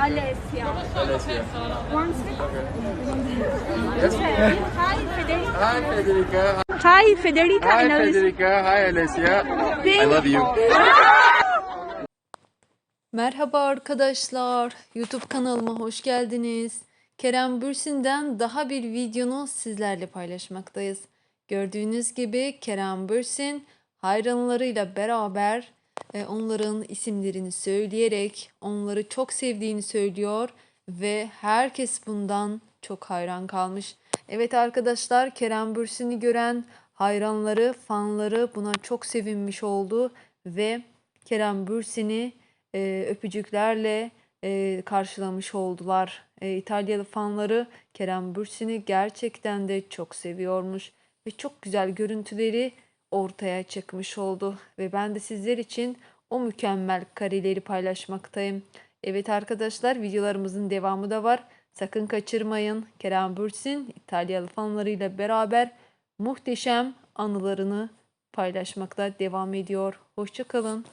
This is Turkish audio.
Alessia. Alessia. One second. Yes. Hi, Federica. Hi Federica. Hi, Federica. Hi. Federica. Hi Alessia. I love you. Merhaba arkadaşlar. YouTube kanalıma hoş geldiniz. Kerem Bürsin'den daha bir videonu sizlerle paylaşmaktayız. Gördüğünüz gibi Kerem Bürsin hayranlarıyla beraber onların isimlerini söyleyerek onları çok sevdiğini söylüyor ve herkes bundan çok hayran kalmış. Evet arkadaşlar Kerem Bürsin'i gören hayranları, fanları buna çok sevinmiş oldu ve Kerem Bürsin'i e, öpücüklerle e, karşılamış oldular. E, İtalyalı fanları Kerem Bürsin'i gerçekten de çok seviyormuş ve çok güzel görüntüleri ortaya çıkmış oldu ve ben de sizler için o mükemmel kareleri paylaşmaktayım. Evet arkadaşlar videolarımızın devamı da var. Sakın kaçırmayın. Kerem Bürsin İtalyalı fanlarıyla beraber muhteşem anılarını paylaşmakta devam ediyor. Hoşçakalın.